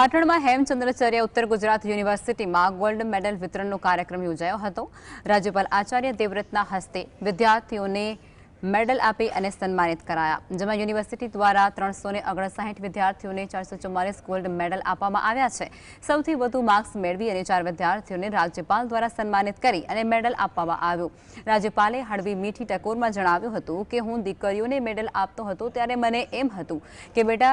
પાટણમાં હેમચંદ્રાચાર્ય ઉત્તર ગુજરાત યુનિવર્સિટીમાં ગોલ્ડ મેડલ વિતરણનો કાર્યક્રમ યોજાયો હતો. રાજ્યપાલ આચાર્ય દેવવ્રતના હસ્તે વિદ્યાર્થીઓને મેડલ આપી અને સન્માનિત કરાયા. જેમાં યુનિવર્સિટી દ્વારા ત્રણસો વિદ્યાર્થીઓને ચારસો ગોલ્ડ મેડલ આપવામાં આવ્યા છે. સૌથી વધુ માર્ક્સ મેળવી અને ચાર વિદ્યાર્થીઓને રાજ્યપાલ દ્વારા સન્માનિત કરી અને મેડલ આપવામાં આવ્યું. રાજ્યપાલે હળવી મીઠી ટકોરમાં જણાવ્યું હતું કે, હું દીકરીઓને મેડલ આપતો હતો ત્યારે મને એમ હતું કે, બેટા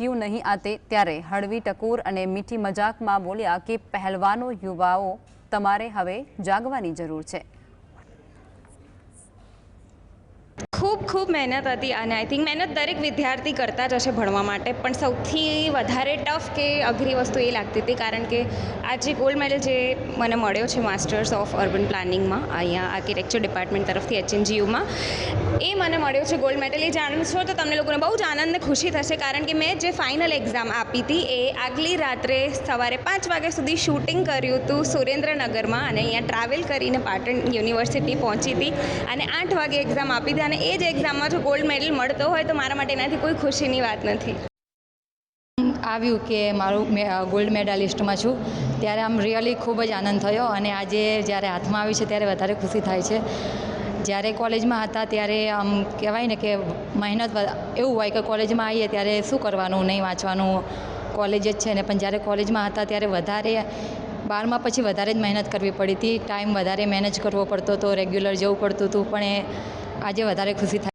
ક્યું નહીં આતે ત્યારે હળવી ટકોર અને મીઠી મજાકમાં બોલ્યા કે પહેલવાનો યુવાઓ તમારે હવે જાગવાની જરૂર છે. ખૂબ ખૂબ મહેનત હતી અને આઈ થિંક મહેનત દરેક વિદ્યાર્થી કરતા જ હશે ભણવા માટે. પણ સૌથી વધારે ટફ કે અઘરી વસ્તુ એ લાગતી હતી કારણ કે આ જે ગોલ્ડ મેડલ જે મને મળ્યો છે માસ્ટર્સ ઓફ અર્બન પ્લાનિંગમાં અહીંયા આર્કિટેક્ચર ડિપાર્ટમેન્ટ તરફથી એચએનજીયુમાં એ મને મળ્યો છે ગોલ્ડ મેડલ એ જાણશો તો તમને લોકોને બહુ જ આનંદ ખુશી થશે કારણ કે મેં જે ફાઇનલ એક્ઝામ આપી હતી એ આગલી રાત્રે સવારે પાંચ વાગ્યા સુધી શૂટિંગ કર્યું હતું સુરેન્દ્રનગરમાં અને અહીંયા ટ્રાવેલ કરીને પાટણ યુનિવર્સિટી પહોંચી હતી અને આઠ વાગે એક્ઝામ આપી હતી અને એ જ એક્ઝામમાં જો ગોલ્ડ મેડલ મળતો હોય તો મારા માટે એનાથી કોઈ ખુશીની વાત નથી. આવ્યું કે મારું મેં ગોલ્ડ મેડાલિસ્ટમાં છું. ત્યારે આમ રિયલી ખૂબ જ આનંદ થયો અને આજે જ્યારે હાથમાં આવી છે ત્યારે વધારે ખુશી થાય છે. જ્યારે કોલેજમાં હતા ત્યારે આમ કહેવાય ને કે મહેનત એવું હોય કે કોલેજમાં આવીએ ત્યારે શું કરવાનું, નહીં વાંચવાનું કોલેજ જ છે ને. પણ જ્યારે કોલેજમાં હતા ત્યારે વધારે, બારમાં પછી વધારે જ મહેનત કરવી પડી હતી. ટાઈમ વધારે મેનેજ કરવો પડતો હતો રેગ્યુલર જવું પડતું હતું. પણ એ આજે વધારે ખુશી થાય.